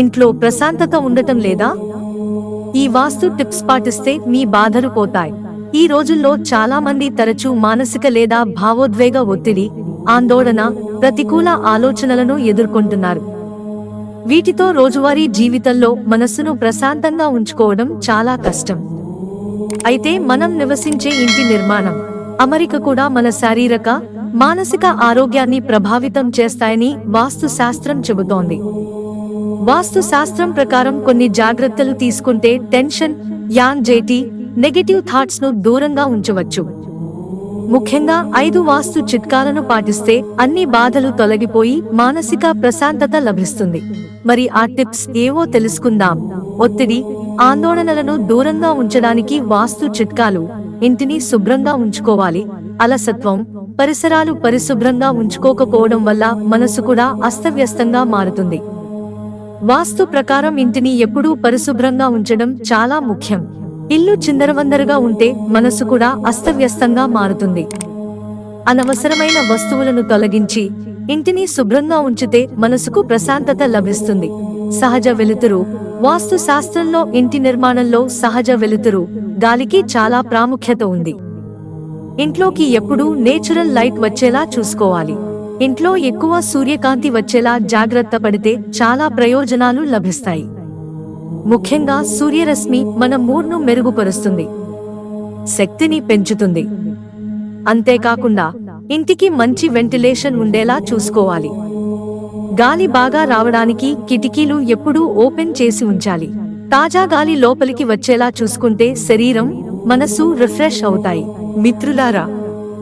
ఇంట్లో ప్రశాంతత ఉండటం లేదా? ఈ వాస్తు టిప్స్ పాటిస్తే మీ బాధలు పోతాయి. ఈ రోజుల్లో చాలా మంది తరచూ మానసిక లేదా భావోద్వేగ ఒత్తిడి ఆందోళన ప్రతికూల ఆలోచనలను ఎదుర్కొంటున్నారు. వీటితో రోజువారీ జీవితంలో మనస్సును ప్రశాంతంగా ఉంచుకోవడం చాలా కష్టం. అయితే మనం నివసించే ఇంటి నిర్మాణం అమరిక కూడా మన శారీరక మానసిక ఆరోగ్యాన్ని ప్రభావితం చేస్తాయని వాస్తు శాస్త్రం చెబుతోంది. వాస్తు శాస్త్రం ప్రకారం కొన్ని జాగ్రత్తలు తీసుకుంటే టెన్షన్ యాంగ్జైటీ నెగటివ్ థాట్స్ను దూరంగా ఉంచవచ్చు. ముఖ్యంగా ఐదు వాస్తు చిట్కాలను పాటిస్తే అన్ని బాధలు తొలగిపోయి మానసిక ప్రశాంతత లభిస్తుంది. మరి ఆ టిప్స్ ఏవో తెలుసుకుందాం. ఒత్తిడి ఆందోళనలను దూరంగా ఉంచడానికి వాస్తు చిట్కాలు. ఇంటిని శుభ్రంగా ఉంచుకోవాలి. అలసత్వం పరిసరాలు పరిశుభ్రంగా ఉంచుకోకపోవడం వల్ల మనసు కూడా అస్తవ్యస్తంగా మారుతుంది. వాస్తు ప్రకారం ఇంటిని ఎప్పుడూ పరిశుభ్రంగా ఉంచడం చాలా ముఖ్యం. ఇల్లు చిందరవందరగా ఉంటే మనసు కూడా అస్తవ్యస్తంగా మారుతుంది. అనవసరమైన వస్తువులను తొలగించి ఇంటిని శుభ్రంగా ఉంచితే మనసుకు ప్రశాంతత లభిస్తుంది. సహజ వెలుతురు వాస్తు శాస్త్రంలో ఇంటి నిర్మాణంలో సహజ వెలుతురు గాలికి చాలా ప్రాముఖ్యత ఉంది. ఇంట్లోకి ఎప్పుడూ నేచురల్ లైట్ వచ్చేలా చూసుకోవాలి. ఇంట్లో ఎక్కువ సూర్యకాంతి వచ్చేలా జాగ్రత్త పడితే చాలా ప్రయోజనాలు లభిస్తాయి. ముఖ్యంగా సూర్యరశ్మి మన మూడ్ను మెరుగుపరుస్తుంది. శక్తిని పెంచుతుంది. అంతేకాకుండా ఇంటికి మంచి వెంటిలేషన్ ఉండేలా చూసుకోవాలి. గాలి బాగా రావడానికి కిటికీలు ఎప్పుడూ ఓపెన్ చేసి ఉంచాలి. తాజా గాలి లోపలికి వచ్చేలా చూసుకుంటే శరీరం మనసు రిఫ్రెష్ అవుతాయి. మిత్రులారా